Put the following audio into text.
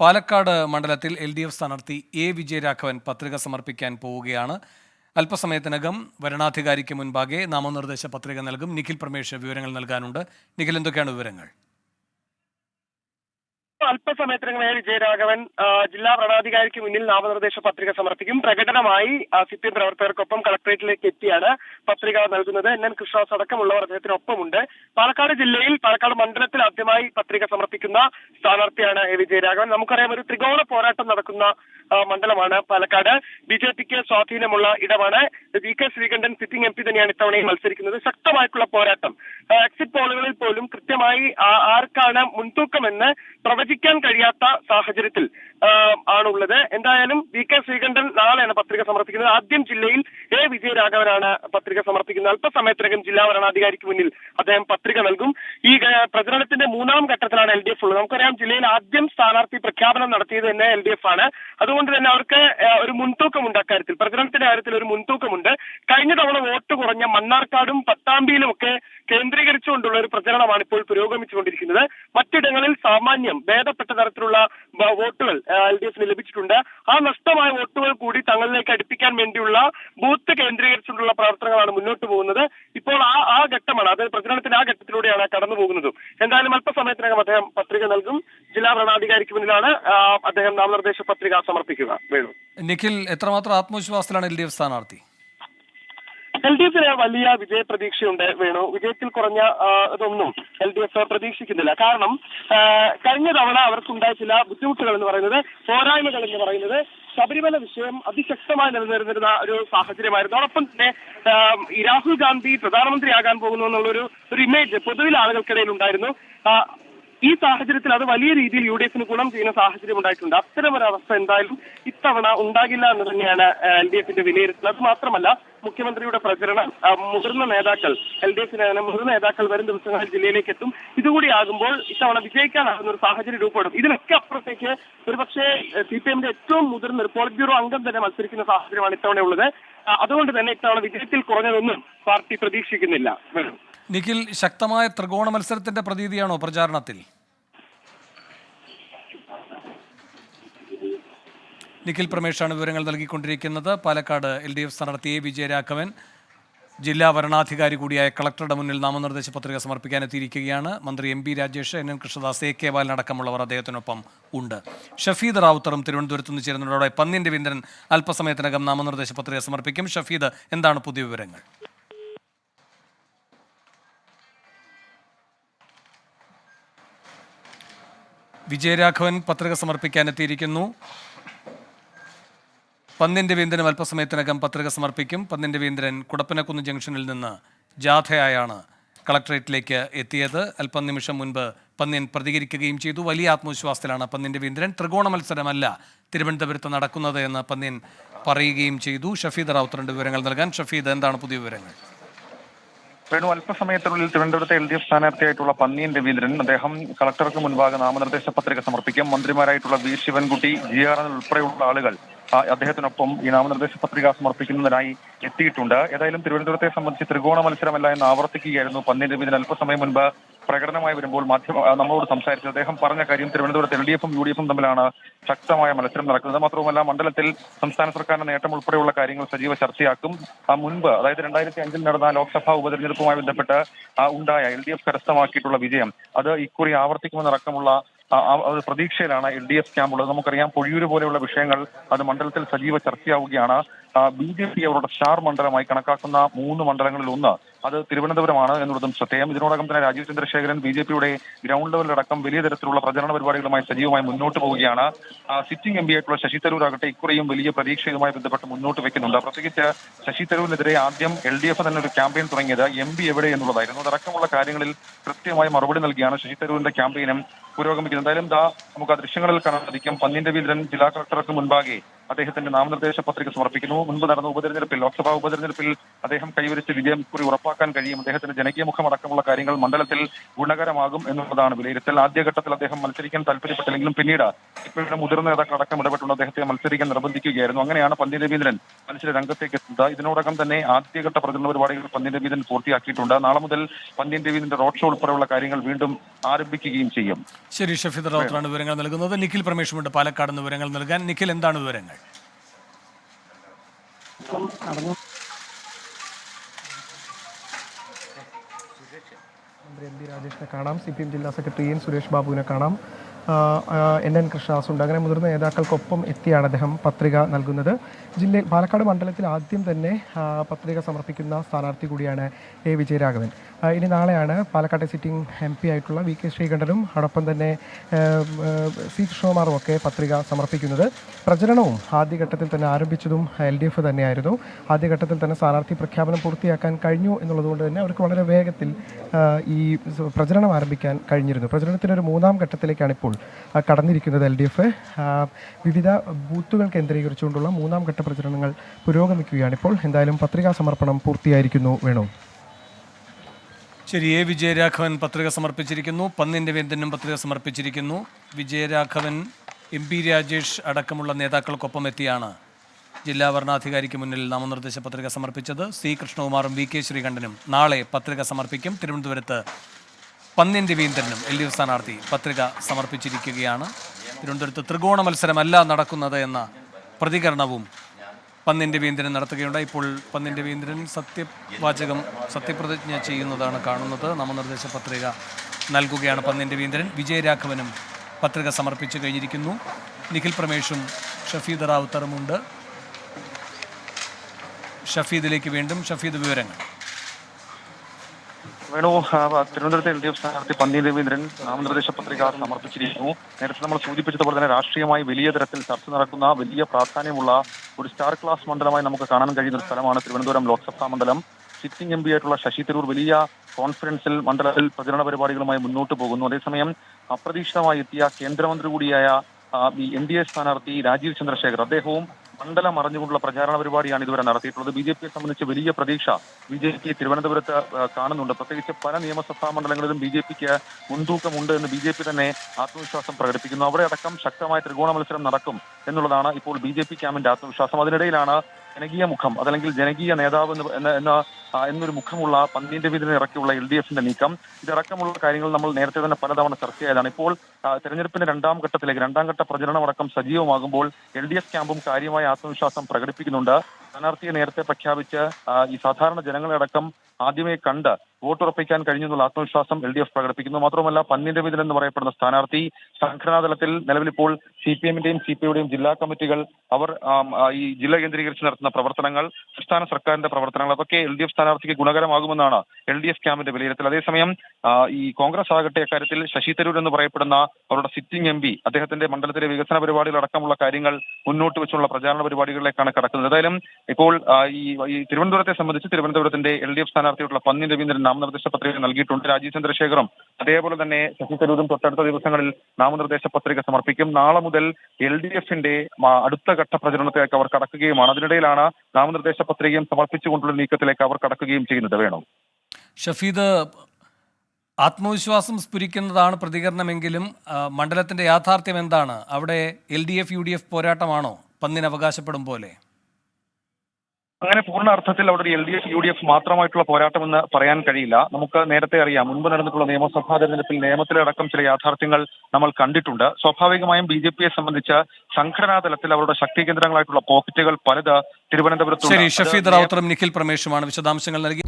പാലക്കാട് മണ്ഡലത്തിൽ L D F സ്ഥാനാർത്ഥി A Vijayaraghavan പത്രിക സമർപ്പിക്കാൻ പോവുകയാണ്. അല്പസമയത്തിനകം വരണാധികാരിക്ക് മുൻപാകെ നാമനിർദ്ദേശ പത്രിക നൽകും. നിഖിൽ പ്രമേഷ് വിവരങ്ങൾ നൽകാനുണ്ട്. നിഖിൽ എന്തൊക്കെയാണ് വിവരങ്ങൾ? അല്പസമയത്തിനകം മേൽ വിജയരാഘവൻ ജില്ലാ ഭരണാധികാരിക്ക് മുന്നിൽ നാമനിർദ്ദേശ പത്രിക സമർപ്പിക്കും. പ്രകടനമായി സി പി എം പ്രവർത്തകർക്കൊപ്പം കളക്ടറേറ്റിലേക്ക് എത്തിയാണ് പത്രിക നൽകുന്നത്. എൻ. എൻ. കൃഷ്ണദാസ് അടക്കമുള്ളവർ അദ്ദേഹത്തിനൊപ്പമുണ്ട്. പാലക്കാട് ജില്ലയിൽ പാലക്കാട് മണ്ഡലത്തിൽ ആദ്യമായി പത്രിക സമർപ്പിക്കുന്ന സ്ഥാനാർത്ഥിയാണ് എ വിജയരാഘവൻ. നമുക്കറിയാം ഒരു ത്രികോണ പോരാട്ടം നടക്കുന്ന മണ്ഡലമാണ് പാലക്കാട്. ബി ജെ പിക്ക് സ്വാധീനമുള്ള ഇടമാണ്. V K Sreekandan sitting M P തന്നെയാണ് ഇത്തവണയും മത്സരിക്കുന്നത്. ശക്തമായിട്ടുള്ള പോരാട്ടം. എക്സിറ്റ് പോളുകളിൽ പോലും കൃത്യമായി ആർക്കാണ് മുൻതൂക്കമെന്ന് പ്രവചിക്കാൻ കഴിയാത്ത സാഹചര്യത്തിൽ ആണുള്ളത്. എന്തായാലും വി കെ ശ്രീകണ്ഠൻ നാളെയാണ് പത്രിക സമർപ്പിക്കുന്നത്. ആദ്യം ജില്ലയിൽ എ വിജയരാഘവനാണ് പത്രിക സമർപ്പിക്കുന്നത്. അല്പസമയത്തിനകം ജില്ലാ ഭരണാധികാരിക്ക് മുന്നിൽ അദ്ദേഹം പത്രിക നൽകും. ഈ പ്രചരണത്തിന്റെ മൂന്നാം ഘട്ടത്തിലാണ് എൽ ഡി എഫ് ഉള്ളത്. നമുക്കറിയാം ജില്ലയിൽ ആദ്യം സ്ഥാനാർത്ഥി പ്രഖ്യാപനം നടത്തിയത് തന്നെ എൽ ഡി എഫ് ആണ്. അതുകൊണ്ട് തന്നെ അവർക്ക് ഒരു മുൻതൂക്കമുണ്ട് അക്കാര്യത്തിൽ. പ്രചരണത്തിന്റെ കാര്യത്തിൽ ഒരു മുൻതൂക്കമുണ്ട്. കഴിഞ്ഞ തവണ വോട്ട് കുറഞ്ഞ മണ്ണാർക്കാടും പട്ടാമ്പിയിലും ഒക്കെ കേന്ദ്രീകരിച്ചുകൊണ്ടുള്ള ഒരു പ്രചരണമാണ് ഇപ്പോൾ പുരോഗമിച്ചുകൊണ്ടിരിക്കുന്നത്. മറ്റിടങ്ങളിൽ സാമാന്യം ഭേദപ്പെട്ട തരത്തിലുള്ള വോട്ടുകൾ എൽ ഡി എഫിന് ലഭിച്ചിട്ടുണ്ട്. ആ നഷ്ടമായ വോട്ടുകൾ കൂടി തങ്ങളിലേക്ക് അടുപ്പിക്കാൻ വേണ്ടിയുള്ള ബൂത്ത് കേന്ദ്രീകരിച്ചുകൊണ്ടുള്ള പ്രവർത്തനങ്ങളാണ് മുന്നോട്ട് പോകുന്നത്. ഇപ്പോൾ ആ ആ ഘട്ടമാണ് അതായത് പ്രചരണത്തിന്റെ ആ ഘട്ടത്തിലൂടെയാണ് കടന്നു പോകുന്നതും. എന്തായാലും അല്പസമയത്തിനകം അദ്ദേഹം പത്രിക നൽകും. ജില്ലാ ഭരണാധികാരിക്ക് മുന്നിലാണ് അദ്ദേഹം നാമനിർദ്ദേശ പത്രിക സമർപ്പിക്കുക. വേണു. നിഖിൽ എത്രമാത്രം ആത്മവിശ്വാസത്തിലാണ് എൽ ഡി എഫ് സ്ഥാനാർത്ഥി? എൽ ഡി എഫിന് വലിയ വിജയ പ്രതീക്ഷയുണ്ട് വേണു. വിജയത്തിൽ കുറഞ്ഞ ഇതൊന്നും എൽ ഡി എഫ് പ്രതീക്ഷിക്കുന്നില്ല. കാരണം കഴിഞ്ഞ തവണ അവർക്കുണ്ടായ ചില ബുദ്ധിമുട്ടുകൾ എന്ന് പറയുന്നത് പോരായ്മകൾ എന്ന് പറയുന്നത് ശബരിമല വിഷയം അതിശക്തമായി നിലനിന്നിരുന്ന ഒരു സാഹചര്യമായിരുന്നു. അതോടൊപ്പം തന്നെ രാഹുൽ ഗാന്ധി പ്രധാനമന്ത്രിയാകാൻ പോകുന്നു എന്നുള്ളൊരു ഒരു ഇമേജ് പൊതുവിൽ ആളുകൾക്കിടയിൽ ഉണ്ടായിരുന്നു. ഈ സാഹചര്യത്തിൽ അത് വലിയ രീതിയിൽ യു ഡി എഫിന് ഗുണം ചെയ്യുന്ന സാഹചര്യം ഉണ്ടായിട്ടുണ്ട്. അത്തരം ഒരു അവസ്ഥ എന്തായാലും ഇത്തവണ ഉണ്ടാകില്ല എന്ന് തന്നെയാണ് എൽ ഡി എഫിന്റെ വിലയിരുത്തൽ. അത് മാത്രമല്ല മുഖ്യമന്ത്രിയുടെ പ്രചരണം മുതിർന്ന നേതാക്കൾ എൽ ഡി എഫിന് മുതിർന്ന നേതാക്കൾ വരും ദിവസങ്ങളിൽ ജില്ലയിലേക്ക് എത്തും. ഇതുകൂടി ആകുമ്പോൾ ഇത്തവണ വിജയിക്കാനാകുന്ന ഒരു സാഹചര്യം രൂപപ്പെടും. ഇതിനൊക്കെ അപ്പുറത്തേക്ക് ഒരുപക്ഷെ സി പി എമ്മിന്റെ ഏറ്റവും മുതിർന്ന ഒരു പോളിറ്റ് ബ്യൂറോ അംഗം തന്നെ മത്സരിക്കുന്ന സാഹചര്യമാണ് ഇത്തവണ ഉള്ളത്. അതുകൊണ്ട് തന്നെ ഇത്തവണ വിജയത്തിൽ കുറഞ്ഞതൊന്നും പാർട്ടി പ്രതീക്ഷിക്കുന്നില്ല. നിഖിൽ ശക്തമായ ത്രികോണ മത്സരത്തിന്റെ പ്രതീതിയാണോ പ്രചാരണത്തിൽ? നിഖിൽ പ്രമേഷാണ് വിവരങ്ങൾ നൽകിക്കൊണ്ടിരിക്കുന്നത്. പാലക്കാട് എൽ ഡി എഫ് സ്ഥാനാർത്ഥി എ വിജയരാഘവൻ ജില്ലാ വരണാധികാരി കൂടിയായ കളക്ടറുടെ മുന്നിൽ നാമനിർദ്ദേശ പത്രിക സമർപ്പിക്കാനെത്തിയിരിക്കുകയാണ് മന്ത്രി M P Rajesh N N Krishnadas A K Balan അടക്കമുള്ളവർ അദ്ദേഹത്തിനൊപ്പം ഉണ്ട്. ഷഫീദ് റാവുത്തറും തിരുവനന്തപുരത്ത് നിന്ന് ചേരുന്നതോടെ പന്നിൻ രവീന്ദ്രൻ അല്പസമയത്തിനകം നാമനിർദ്ദേശ പത്രിക സമർപ്പിക്കും. ഷഫീദ് എന്താണ് പുതിയ വിവരങ്ങൾ? വിജയരാഘവൻ പത്രിക സമർപ്പിക്കാൻ എത്തിയിരിക്കുന്നു വീന്ദ്രൻ അല്പസമയത്തിനകം പത്രിക സമർപ്പിക്കും. പന്നിന്റെ വീന്ദ്രൻ കുടപ്പനക്കുന്ന് ജംഗ്ഷനിൽ നിന്ന് ജാഥയായാണ് കളക്ടറേറ്റിലേക്ക് എത്തിയത്. അല്പം നിമിഷം മുൻപ് പന്നിൻ പ്രതികരിക്കുകയും ചെയ്തു. വലിയ ആത്മവിശ്വാസത്തിലാണ് പന്നിന്റെ വീന്ദ്രൻ ത്രികോണ മത്സരമല്ല തിരുവനന്തപുരത്ത് നടക്കുന്നത് എന്ന് പന്നിൻ പറയുകയും ചെയ്തു. ഷഫീദ് റാവുത്തറിന്റെ വിവരങ്ങൾ നൽകാൻ. ഷഫീദ് എന്താണ് പുതിയ വിവരങ്ങൾ? വേണു അല്പസമയത്തിനുള്ളിൽ തിരുവനന്തപുരത്തെ എൽ ഡി എഫ് സ്ഥാനാർത്ഥിയായിട്ടുള്ള പന്നിയൻ രവീന്ദ്രൻ അദ്ദേഹം കളക്ടർക്ക് മുൻപാകെ നാമനിർദ്ദേശ പത്രിക സമർപ്പിക്കും. മന്ത്രിമാരായിട്ടുള്ള V Sivankutty G R N ഉൾപ്പെടെയുള്ള ആളുകൾ അദ്ദേഹത്തിനൊപ്പം ഈ നാമനിർദ്ദേശ പത്രിക സമർപ്പിക്കുന്നതിനായി എത്തിയിട്ടുണ്ട്. ഏതായാലും തിരുവനന്തപുരത്തെ സംബന്ധിച്ച് ത്രികോണ മത്സരമല്ല എന്ന് ആവർത്തിക്കുകയായിരുന്നു. പന്നീർ രവീന്ദ്രൻ അല്പസമയം മുൻപ് പ്രകടനമായി വരുമ്പോൾ മാധ്യമ നമ്മളോട് സംസാരിച്ചു അദ്ദേഹം പറഞ്ഞ കാര്യം തിരുവനന്തപുരത്ത് എൽ ഡി എഫും യു ഡി എഫും തമ്മിലാണ് ശക്തമായ മത്സരം നടക്കുന്നത്. മാത്രവുമല്ല മണ്ഡലത്തിൽ സംസ്ഥാന സർക്കാരിന്റെ നേട്ടം ഉൾപ്പെടെയുള്ള കാര്യങ്ങൾ സജീവ ചർച്ചയാക്കും. ആ, മുൻപ് അതായത് രണ്ടായിരത്തി അഞ്ചിൽ നടന്ന ലോക്സഭാ ഉപതെരഞ്ഞെടുപ്പുമായി ബന്ധപ്പെട്ട് ഉണ്ടായ എൽ ഡി എഫ് കരസ്ഥമാക്കിയിട്ടുള്ള വിജയം അത് ഇക്കുറി ആവർത്തിക്കുമെന്നടക്കമുള്ള ഒരു പ്രതീക്ഷയിലാണ് എൽ ഡി എഫ് ക്യാമ്പുള്ളത് നമുക്കറിയാം പൊഴിയൂര് പോലെയുള്ള വിഷയങ്ങൾ അത് മണ്ഡലത്തിൽ സജീവ ചർച്ചയാവുകയാണ്. ബി ജെ പി അവരുടെ സ്റ്റാർ മണ്ഡലമായി കണക്കാക്കുന്ന മൂന്ന് മണ്ഡലങ്ങളിൽ ഒന്ന് അത് തിരുവനന്തപുരമാണ് എന്നുള്ളതും ശ്രദ്ധേയം. ഇതിനോടകം തന്നെ രാജീവ് ചന്ദ്രശേഖരൻ ബി ജെ പിയുടെ ഗ്രൗണ്ട് ലെവലിലടക്കം വലിയ തരത്തിലുള്ള പ്രചരണ പരിപാടികളുമായി സജീവമായി മുന്നോട്ട് പോവുകയാണ്. സിറ്റിംഗ് എം പി ആയിട്ടുള്ള ശശി തരൂർ ആകട്ടെ ഇക്കുറിയും വലിയ പ്രതീക്ഷയുമായി ബന്ധപ്പെട്ട് മുന്നോട്ട് വെക്കുന്നുണ്ട്. പ്രത്യേകിച്ച് ശശി തരൂരിനെതിരെ ആദ്യം എൽ ഡി എഫ് തന്നെ ഒരു ക്യാമ്പയിൻ തുടങ്ങിയത് എം പി എവിടെ എന്നുള്ളതായിരുന്നു. അതടക്കമുള്ള കാര്യങ്ങളിൽ കൃത്യമായി മറുപടി നൽകിയാണ് ശശി തരൂരിന്റെ ക്യാമ്പയിനും പുരോഗമിക്കുന്നത്. എന്തായാലും ദാ നമുക്ക് ആ ദൃശ്യങ്ങളിൽ കാണാൻ സാധിക്കും. പന്നിന്റെ രവീന്ദ്രൻ ജില്ലാ കളക്ടർക്ക് മുൻപാകെ അദ്ദേഹത്തിന്റെ നാമനിർദ്ദേശ പത്രിക സമർപ്പിക്കുന്നു. മുൻപ് നടന്ന ഉപതെരഞ്ഞെടുപ്പിൽ ലോക്സഭാ ഉപതെരഞ്ഞെടുപ്പിൽ അദ്ദേഹം കൈവരിച്ച വിജയം കുറി ഉറപ്പാക്കാൻ കഴിയും. അദ്ദേഹത്തിന്റെ ജനകീയ മുഖം അടക്കമുള്ള കാര്യങ്ങൾ മണ്ഡലത്തിൽ ഗുണകരമാകും എന്നുള്ളതാണ് വിലയിരുത്തൽ. ആദ്യഘട്ടത്തിൽ അദ്ദേഹം മത്സരിക്കാൻ താല്പര്യപ്പെട്ടില്ലെങ്കിലും പിന്നീട് ഇപ്പോഴും മുതിർന്ന നേതാക്കൾ അടക്കം ഇടപെട്ടുകൊണ്ട് അദ്ദേഹത്തെ മത്സരിക്കാൻ നിർബന്ധിക്കുകയായിരുന്നു. അങ്ങനെയാണ് പന്നി രവീന്ദ്രൻ മത്സര രംഗത്തേക്ക് എത്തുന്നത്. ഇതിനോടകം തന്നെ ആദ്യഘട്ട പ്രചരണ പരിപാടികൾ പന്നി രവീന്ദ്രൻ പൂർത്തിയാക്കിയിട്ടുണ്ട്. നാളെ മുതൽ പന്നി രവീന്ദ്രന്റെ റോഡ് ഷോ ഉൾപ്പെടെയുള്ള കാര്യങ്ങൾ വീണ്ടും ആരംഭിക്കുകയും ചെയ്യും. ശരി ഷഫീദ് റാവുത്തറാണ് വിവരങ്ങൾ നൽകുന്നത്. നിഖിൽ പ്രമേഷുമുണ്ട് പാലക്കാട് വിവരങ്ങൾ നൽകാൻ. നിഖിൽ എന്താണ് വിവരങ്ങൾ? എം പി രാജേഷിനെ കാണാം. സി പി എം ജില്ലാ സെക്രട്ടറി എൻ സുരേഷ് ബാബുവിനെ കാണാം. എൻ എൻ കൃഷ്ണദാസുണ്ട്. അങ്ങനെ മുതിർന്ന നേതാക്കൾക്കൊപ്പം എത്തിയാണ് അദ്ദേഹം പത്രിക നൽകുന്നത്. ജില്ലയിൽ പാലക്കാട് മണ്ഡലത്തിൽ ആദ്യം തന്നെ പത്രിക സമർപ്പിക്കുന്ന സ്ഥാനാർത്ഥി കൂടിയാണ് എ. വിജയരാഘവൻ. ഇനി നാളെയാണ് പാലക്കാട്ടെ സിറ്റിംഗ് എം പി ആയിട്ടുള്ള വി. കെ. ശ്രീകണ്ഠനും അതോടൊപ്പം തന്നെ സി. കൃഷ്ണകുമാറും ഒക്കെ പത്രിക സമർപ്പിക്കുന്നത്. പ്രചരണവും ആദ്യഘട്ടത്തിൽ തന്നെ ആരംഭിച്ചതും എൽ ഡി എഫ് തന്നെയായിരുന്നു. ആദ്യഘട്ടത്തിൽ തന്നെ സ്ഥാനാർത്ഥി പ്രഖ്യാപനം പൂർത്തിയാക്കാൻ കഴിഞ്ഞു എന്നുള്ളതുകൊണ്ട് തന്നെ അവർക്ക് വളരെ വേഗത്തിൽ ഈ പ്രചരണം ആരംഭിക്കാൻ കഴിഞ്ഞിരുന്നു. പ്രചരണത്തിന്റെ ഒരു മൂന്നാം ഘട്ടത്തിലേക്കാണ് ഇപ്പോൾ ആ, കടന്നിരിക്കുന്നത് എൽ ഡി എഫ് വിവിധ ബൂത്തുകൾ കേന്ദ്രീകരിച്ചുകൊണ്ടുള്ള മൂന്നാം ഘട്ട പ്രചരണങ്ങൾ പുരോഗമിക്കുകയാണ് ഇപ്പോൾ എന്തായാലും പത്രികാ സമർപ്പണം പൂർത്തിയായിരിക്കുന്നു. വേണു. ശരി എ. വിജയരാഘവൻ പത്രിക സമർപ്പിച്ചിരിക്കുന്നു. പന്നിൻ വേന്ദനും പത്രിക സമർപ്പിച്ചിരിക്കുന്നു. വിജയരാഘവൻ എം. പി. രാജേഷ് അടക്കമുള്ള നേതാക്കൾക്കൊപ്പം എത്തിയാണ്. ജില്ലാ വരണാധികാരിക്ക് മുന്നിൽ നാമനിർദ്ദേശ പത്രിക സമർപ്പിച്ചത്. സി. കൃഷ്ണകുമാറും വി. കെ. ശ്രീകണ്ഠനും നാളെ പത്രിക സമർപ്പിക്കും. തിരുവനന്തപുരത്ത് പന്നിൻ രവീന്ദ്രനും എൽ ഡി എഫ് സ്ഥാനാർത്ഥി പത്രിക സമർപ്പിച്ചിരിക്കുകയാണ്. തിരുവനന്തപുരത്ത് ത്രികോണ മത്സരമല്ല നടക്കുന്നത് എന്ന പ്രതികരണവും പന്ന്യൻ രവീന്ദ്രൻ നടത്തുകയുണ്ടായി. ഇപ്പോൾ പന്ന്യൻ രവീന്ദ്രൻ സത്യവാചകം സത്യപ്രതിജ്ഞ ചെയ്യുന്നതാണ് കാണുന്നത്. നാമനിർദ്ദേശ പത്രിക നൽകുകയാണ് പന്ന്യൻ രവീന്ദ്രൻ വിജയരാഘവനും പത്രിക സമർപ്പിച്ചു കഴിഞ്ഞിരിക്കുന്നു. നിഖിൽ പ്രമേഷും ഷഫീദ് റാവുത്തറുമുണ്ട്. ഷഫീദിലേക്ക് വീണ്ടും ഷഫീദ് വിവരങ്ങൾ. വേണു തിരുവനന്തപുരത്തെ എൽ ഡി എഫ് സ്ഥാനാർത്ഥി പന്നി രവീന്ദ്രൻ നാമനിർദ്ദേശ പത്രിക സമർപ്പിച്ചിരിക്കുന്നു. നേരത്തെ നമ്മൾ സൂചിപ്പിച്ചതുപോലെ തന്നെ രാഷ്ട്രീയമായി വലിയ തരത്തിൽ ചർച്ച നടക്കുന്ന വലിയ പ്രാധാന്യമുള്ള ഒരു സ്റ്റാർ ക്ലാസ് മണ്ഡലമായി നമുക്ക് കാണാൻ കഴിയുന്ന ഒരു സ്ഥലമാണ് തിരുവനന്തപുരം ലോക്സഭാ മണ്ഡലം. സിറ്റിംഗ് എം പി ആയിട്ടുള്ള ശശി തരൂർ വലിയ കോൺഫറൻസിൽ മണ്ഡലത്തിൽ പ്രചരണ പരിപാടികളുമായി മുന്നോട്ട് പോകുന്നു. അതേസമയം അപ്രതീക്ഷിതമായി എത്തിയ കേന്ദ്രമന്ത്രി കൂടിയായ എൻ ഡി എ സ്ഥാനാർത്ഥി രാജീവ് ചന്ദ്രശേഖർ. അദ്ദേഹവും മണ്ഡലം അറിഞ്ഞുകൊണ്ടുള്ള പ്രചാരണ പരിപാടിയാണ് ഇതുവരെ നടത്തിയിട്ടുള്ളത്. ബി ജെ പിയെ സംബന്ധിച്ച് വലിയ പ്രതീക്ഷ ബി ജെ പി തിരുവനന്തപുരത്ത് കാണുന്നുണ്ട്. പ്രത്യേകിച്ച് പല നിയമസഭാ മണ്ഡലങ്ങളിലും ബി ജെ പിക്ക് മുൻതൂക്കമുണ്ട് എന്ന് ബി ജെ പി തന്നെ ആത്മവിശ്വാസം പ്രകടിപ്പിക്കുന്നു. അവിടെ അടക്കം ശക്തമായ ത്രികോണ മത്സരം നടക്കും എന്നുള്ളതാണ് ഇപ്പോൾ ബി ജെ പി ക്യാമ്പിന്റെ ആത്മവിശ്വാസം. അതിനിടയിലാണ് ജനകീയ മുഖം അതല്ലെങ്കിൽ ജനകീയ നേതാവ് എന്ന് എന്ന എന്ന എന്നൊരു മുഖമുള്ള പന്തീന്റെ വീതിന് ഇറക്കിയുള്ള എൽ ഡി എഫിന്റെ നീക്കം. ഇതടക്കമുള്ള കാര്യങ്ങൾ നമ്മൾ നേരത്തെ തന്നെ പലതവണ ചർച്ച ചെയ്തതാണ്. ഇപ്പോൾ തെരഞ്ഞെടുപ്പിന്റെ രണ്ടാം ഘട്ടത്തിലേക്ക് രണ്ടാം ഘട്ട പ്രചരണമടക്കം സജീവമാകുമ്പോൾ എൽ ഡി എഫ് ക്യാമ്പും കാര്യമായ ആത്മവിശ്വാസം പ്രകടിപ്പിക്കുന്നുണ്ട്. സ്ഥാനാർത്ഥിയെ നേരത്തെ പ്രഖ്യാപിച്ച് ഈ സാധാരണ ജനങ്ങളടക്കം ആദ്യമേ കണ്ട് വോട്ടുറപ്പിക്കാൻ കഴിഞ്ഞെന്നുള്ള ആത്മവിശ്വാസം എൽ ഡി എഫ് പ്രകടിപ്പിക്കുന്നു. മാത്രമല്ല പന്നി രവീന്ദ്രൻ എന്ന് പറയപ്പെടുന്ന സ്ഥാനാർത്ഥി സംഘടനാ തലത്തിൽ നിലവിലിപ്പോൾ സി പി എമ്മിന്റെയും സി പി ഐയുടെയും ജില്ലാ കമ്മിറ്റികൾ അവർ ഈ ജില്ല കേന്ദ്രീകരിച്ച് നടത്തുന്ന പ്രവർത്തനങ്ങൾ സംസ്ഥാന സർക്കാരിന്റെ പ്രവർത്തനങ്ങൾ അതൊക്കെ എൽ ഡി എഫ് സ്ഥാനാർത്ഥിക്ക് ഗുണകരമാകുമെന്നാണ് എൽ ഡി എഫ് ക്യാമ്പിന്റെ വിലയിരുത്തൽ. അതേസമയം ഈ കോൺഗ്രസ് ആകട്ടെ അക്കാര്യത്തിൽ ശശി തരൂർ എന്ന് പറയപ്പെടുന്ന അവരുടെ സിറ്റിംഗ് എം പി അദ്ദേഹത്തിന്റെ മണ്ഡലത്തിലെ വികസന പരിപാടികൾ അടക്കമുള്ള കാര്യങ്ങൾ മുന്നോട്ട് വെച്ചുള്ള പ്രചാരണ പരിപാടികളിലേക്കാണ് കടക്കുന്നത്. ഏതായാലും ഇപ്പോൾ ഈ തിരുവനന്തപുരത്തെ സംബന്ധിച്ച് തിരുവനന്തപുരത്തിന്റെ എൽ ഡി എഫ് സ്ഥാനാർത്ഥിയായിട്ടുള്ള പന്നി രവീന്ദ്രൻ നാമനിർദ്ദേശ പത്രിക നൽകിയിട്ടുണ്ട്. രാജീവ് ചന്ദ്രശേഖറും അതേപോലെ തന്നെ ശശി തരൂരും തൊട്ടടുത്ത ദിവസങ്ങളിൽ നാമനിർദ്ദേശ പത്രിക സമർപ്പിക്കും. നാളെ മുതൽ എൽ ഡി എഫിന്റെ അടുത്ത ഘട്ട പ്രചരണത്തിലേക്ക് അവർ കടക്കുകയുമാണ്. അതിനിടയിലാണ് നാമനിർദ്ദേശ പത്രികയും സമർപ്പിച്ചുകൊണ്ടുള്ള നീക്കത്തിലേക്ക് അവർ കടക്കുകയും ചെയ്യുന്നത്. വേണം? ഷഫീദ് ആത്മവിശ്വാസം സ്ഫുരിക്കുന്നതാണ് പ്രതികരണമെങ്കിലും മണ്ഡലത്തിന്റെ യാഥാർത്ഥ്യം എന്താണ്? അവിടെ L D F U D F പോരാട്ടമാണോ? പന്നിന് അവകാശപ്പെടും പോലെ. അങ്ങനെ പൂർണ അർത്ഥത്തിൽ അവിടെ ഒരു L D F U D F മാത്രമായിട്ടുള്ള പോരാട്ടമെന്ന് പറയാൻ കഴിയില്ല. നമുക്ക് നേരത്തെ അറിയാം മുൻപ് നടന്നിട്ടുള്ള നിയമസഭാ തെരഞ്ഞെടുപ്പിൽ നിയമത്തിലടക്കം ചില യാഥാർത്ഥ്യങ്ങൾ നമ്മൾ കണ്ടിട്ടുണ്ട്. സ്വാഭാവികമായും ബി ജെ പിയെ സംബന്ധിച്ച് സംഘടനാ തലത്തിൽ അവരുടെ ശക്തി കേന്ദ്രങ്ങളായിട്ടുള്ള പോക്കറ്റുകൾ പലത് തിരുവനന്തപുരത്ത് ശരി ഷഫീദ് റാവുത്തറും നിഖിൽ പ്രമേഷുമാണ് വിശദാംശങ്ങൾ നൽകി